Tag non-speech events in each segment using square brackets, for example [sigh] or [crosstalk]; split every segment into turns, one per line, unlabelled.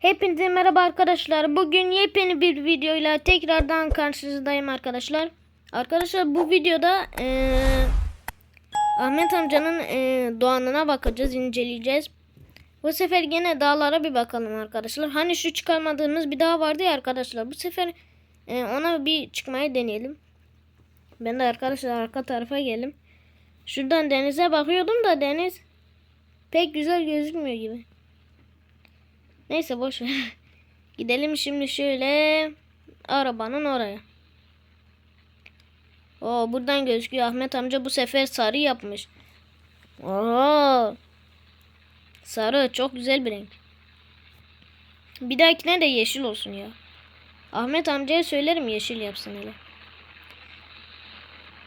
Hepinize merhaba arkadaşlar. Bugün yepyeni bir videoyla tekrardan karşınızdayım arkadaşlar. Arkadaşlar bu videoda eee, Ahmet amcanın eee, doğanına bakacağız, inceleyeceğiz. Bu sefer yine dağlara bir bakalım arkadaşlar. Hani şu çıkarmadığımız bir dağ vardı ya arkadaşlar. Bu sefer eee, ona bir çıkmayı deneyelim. Ben de arkadaşlar arka tarafa geldim. Şuradan denize bakıyordum da deniz pek güzel gözükmüyor gibi. Neyse boş ver. [laughs] Gidelim şimdi şöyle arabanın oraya. Oo buradan gözüküyor Ahmet amca bu sefer sarı yapmış. Oo. Sarı çok güzel bir renk. Bir dahakine de yeşil olsun ya. Ahmet amcaya söylerim yeşil yapsın hele.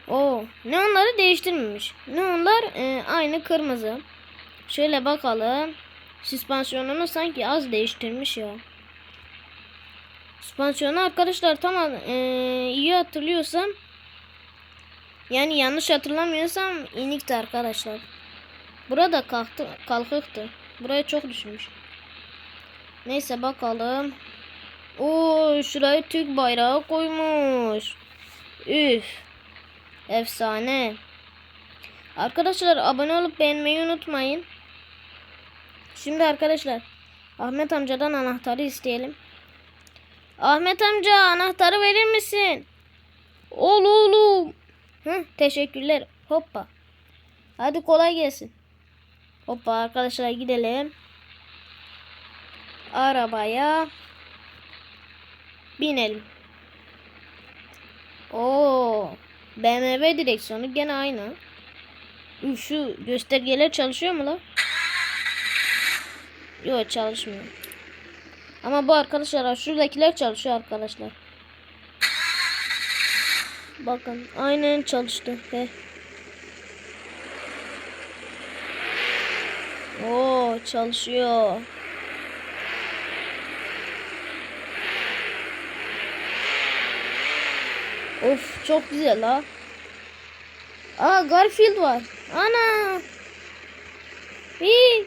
Oo, ne onları değiştirmemiş. Ne onlar Ee, aynı kırmızı. Şöyle bakalım. Süspansiyonunu sanki az değiştirmiş ya. Süspansiyonu arkadaşlar tamam ee, iyi hatırlıyorsam yani yanlış hatırlamıyorsam inikti arkadaşlar. Burada kalktı, kalkıktı. Buraya çok düşmüş. Neyse bakalım. Oo şuraya Türk bayrağı koymuş. Üf. Efsane. Arkadaşlar abone olup beğenmeyi unutmayın. Şimdi arkadaşlar Ahmet amcadan anahtarı isteyelim. Ahmet amca anahtarı verir misin? Ol oğlum. Hı, teşekkürler. Hoppa. Hadi kolay gelsin. Hoppa arkadaşlar gidelim. Arabaya binelim. Oo, BMW direksiyonu gene aynı. Şu göstergeler çalışıyor mu lan? Yok çalışmıyor. Ama bu arkadaşlar şuradakiler çalışıyor arkadaşlar. Bakın aynen çalıştı. He. Oo çalışıyor. Of çok güzel ha. Aa Garfield var. Ana. Hii.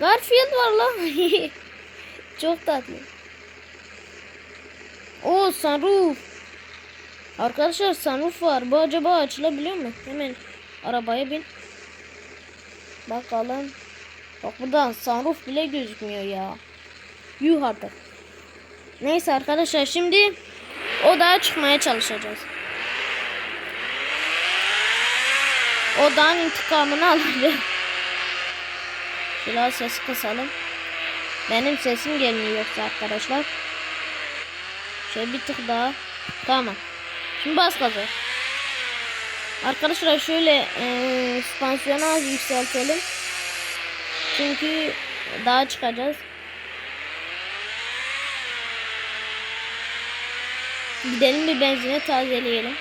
Garfield var lan. [laughs] Çok tatlı. O sunroof. Arkadaşlar sunroof var. Bu acaba açılabiliyor mu? Hemen arabaya bin. Bakalım. Bak buradan sunroof bile gözükmüyor ya. Yuh artık. Neyse arkadaşlar şimdi o dağa çıkmaya çalışacağız. O dağın intikamını [laughs] alacağız. Biraz sesi kısalım. Benim sesim gelmiyor yoksa arkadaşlar. Şöyle bir tık daha. Tamam. Şimdi bas gazı. Arkadaşlar şöyle e, spansiyonu az yükseltelim. Çünkü daha çıkacağız. Gidelim bir benzine tazeleyelim.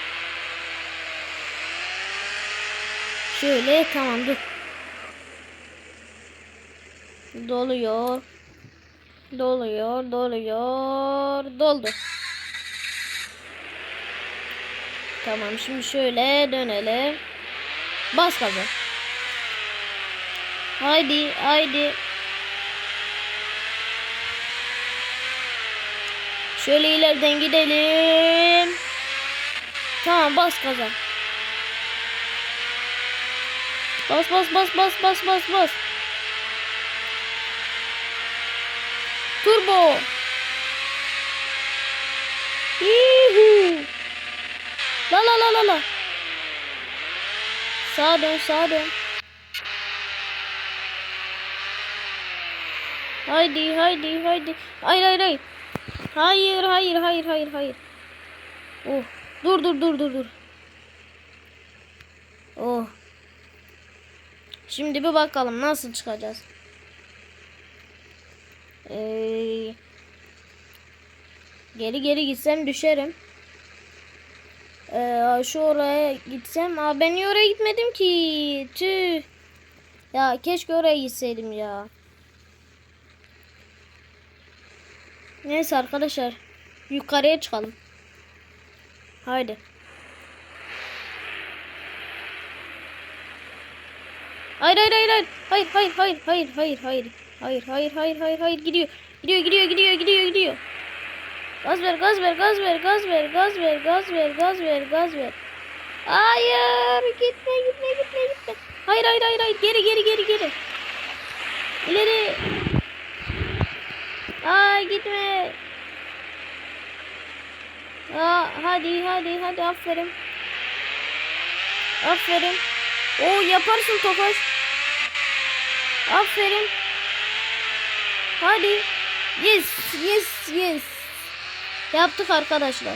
Şöyle tamam dur. Doluyor. Doluyor, doluyor, doldu. Tamam şimdi şöyle dönelim. Bas gaza. Haydi, haydi. Şöyle ileriden gidelim. Tamam bas gaza. Bas bas bas bas bas bas bas. Turbo. Yuhu. La la la la la. Sağa dön sağa dön. Haydi haydi haydi. Hayır hayır hayır. Hayır hayır hayır hayır hayır. Oh. Dur dur dur dur dur. Oh. Şimdi bir bakalım nasıl çıkacağız. Ee, geri geri gitsem düşerim. Ee, şu oraya gitsem. Aa, ben niye oraya gitmedim ki? Tüh. Ya keşke oraya gitseydim ya. Neyse arkadaşlar. Yukarıya çıkalım. Haydi. Hayır hayır hayır hayır. Hayır hayır hayır hayır hayır hayır. Hayır hayır hayır hayır hayır gidiyor. Gidiyor gidiyor gidiyor gidiyor gidiyor. Gaz ver gaz ver gaz ver gaz ver gaz ver gaz ver gaz ver gaz ver. Hayır gitme gitme gitme gitme. Hayır hayır hayır hayır geri geri geri geri. İleri. Ay gitme. Aa, hadi hadi hadi aferin. Aferin. Oo yaparsın Tofaş. Aferin. Hadi. Yes yes yes. Yaptık arkadaşlar.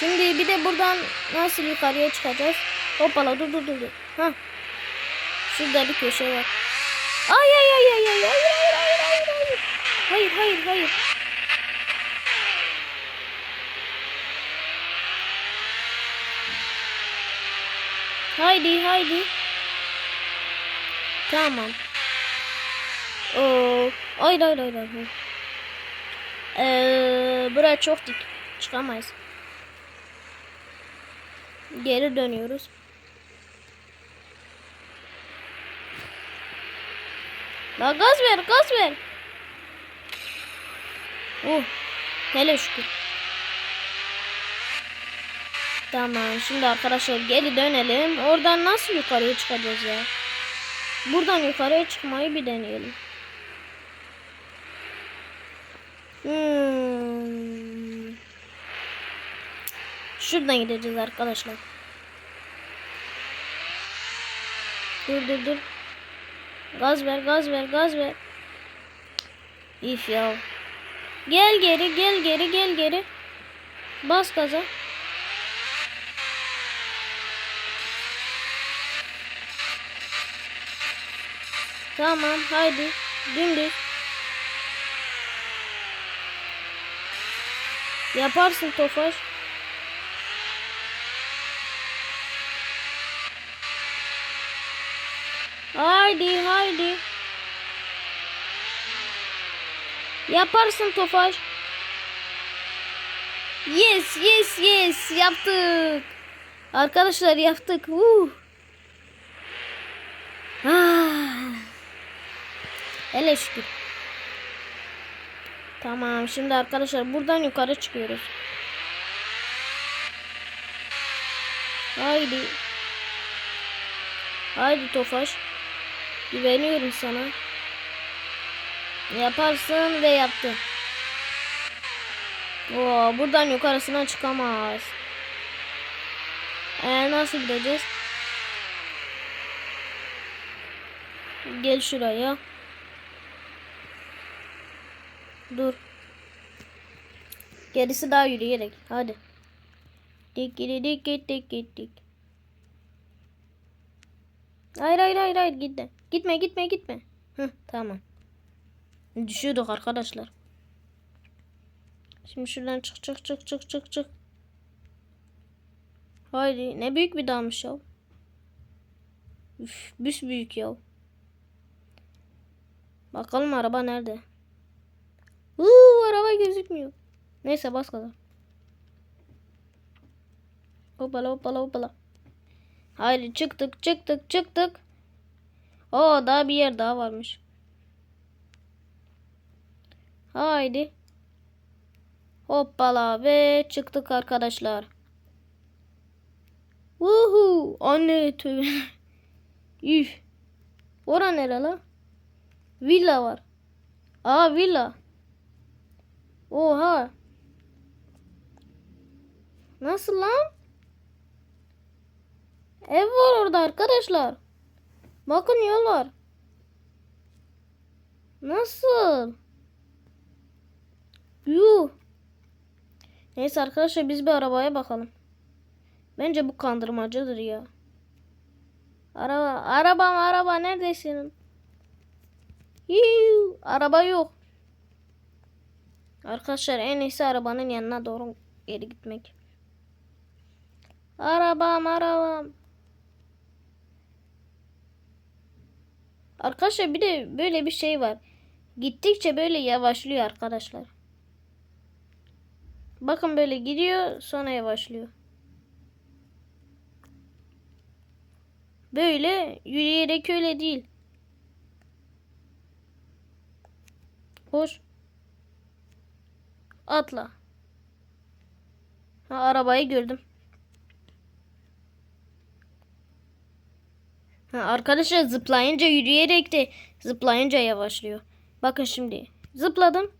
Şimdi bir de buradan nasıl yukarıya çıkacağız? Hoppala dur dur dur. dur. Hah. Şurada bir köşe var. Ay ay ay ay ay ay hayır hayır hayır hayır. Hayır hayır hayır. Haydi haydi. Tamam. Oo. Hayır hayır hayır. hayır. Ee, buraya çok dik. Çıkamayız. Geri dönüyoruz. La gaz ver gaz ver. Oh. Hele şükür. Tamam şimdi arkadaşlar geri dönelim. Oradan nasıl yukarıya çıkacağız ya? Buradan yukarıya çıkmayı bir deneyelim. Hmm. Şuradan gideceğiz arkadaşlar. Dur dur dur. Gaz ver gaz ver gaz ver. İf ya. Gel geri gel geri gel geri. Bas gaza. Tamam haydi. Dümdüz. Yaparsın Tofaş. Haydi haydi. Yaparsın Tofaş. Yes yes yes yaptık. Arkadaşlar yaptık. Uh. Hele. Tamam şimdi arkadaşlar buradan yukarı çıkıyoruz. Haydi. Haydi Tofaş. Güveniyorum sana. Yaparsın ve yaptın. Oo, buradan yukarısına çıkamaz. Ee, nasıl gideceğiz? Gel şuraya. Dur. Gerisi daha yürüyerek. Hadi. Dik dik dik dik dik dik. Hayır hayır hayır hayır gitme. Gitme gitme gitme. Hı tamam. Düşüyorduk arkadaşlar. Şimdi şuradan çık çık çık çık çık çık. Haydi ne büyük bir dağmış ya. Üf, büs büyük ya. Bakalım araba nerede? Araba gözükmüyor. Neyse bas gaza. Hoppala hoppala hoppala. Haydi çıktık çıktık çıktık. Oo daha bir yer daha varmış. Haydi. Hoppala ve çıktık arkadaşlar. Uhu anne tövbe. [laughs] Üf. Ora nere la? Villa var. Aa villa. Oha. Nasıl lan? Ev var orada arkadaşlar. Bakın yol var. Nasıl? Yuh. Neyse arkadaşlar biz bir arabaya bakalım. Bence bu kandırmacıdır ya. Araba, arabam araba neredesin? Yuh, araba yok. Arkadaşlar en iyisi arabanın yanına doğru geri gitmek. Arabam arabam. Arkadaşlar bir de böyle bir şey var. Gittikçe böyle yavaşlıyor arkadaşlar. Bakın böyle gidiyor sonra yavaşlıyor. Böyle yürüyerek öyle değil. Hoş. Atla. Ha, arabayı gördüm. Ha, arkadaşlar zıplayınca yürüyerek de zıplayınca yavaşlıyor. Bakın şimdi. Zıpladım.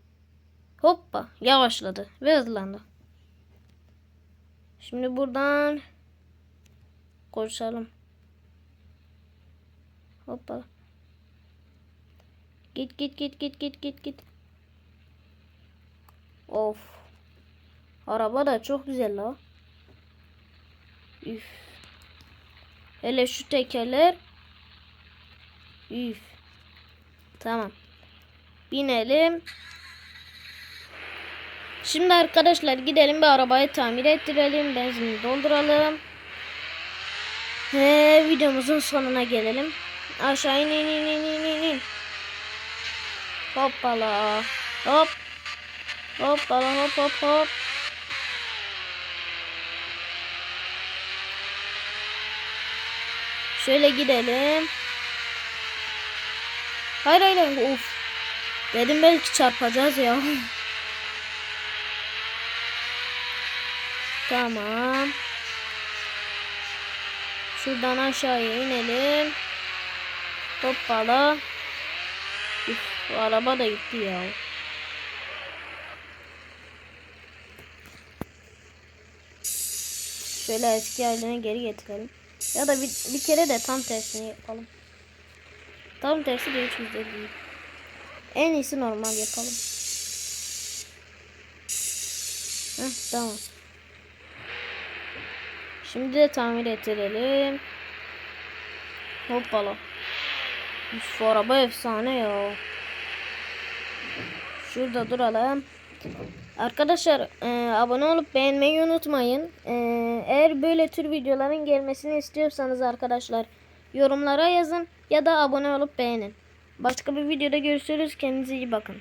Hoppa yavaşladı ve hızlandı. Şimdi buradan koşalım. Hoppa. Git git git git git git git. Of. Araba da çok güzel la. Üf. Hele şu tekerler. Üf. Tamam. Binelim. Şimdi arkadaşlar gidelim bir arabayı tamir ettirelim. Benzini dolduralım. Ve videomuzun sonuna gelelim. Aşağı in in in in in in. Hoppala. Hop. Hoppala hop hop hop. Şöyle gidelim. Hayır hayır hayır. Of. Dedim belki çarpacağız ya. [laughs] tamam. Şuradan aşağıya inelim. Hoppala. Üf, araba da gitti ya. Şöyle eski haline geri getirelim. Ya da bir, bir kere de tam tersini yapalım. Tam tersi de hiç güzel değil. En iyisi normal yapalım. Heh, tamam. Şimdi de tamir ettirelim. Hoppala. Üf, araba efsane ya. Şurada duralım. Arkadaşlar e, abone olup beğenmeyi unutmayın. E, eğer böyle tür videoların gelmesini istiyorsanız arkadaşlar yorumlara yazın ya da abone olup beğenin. Başka bir videoda görüşürüz. Kendinize iyi bakın.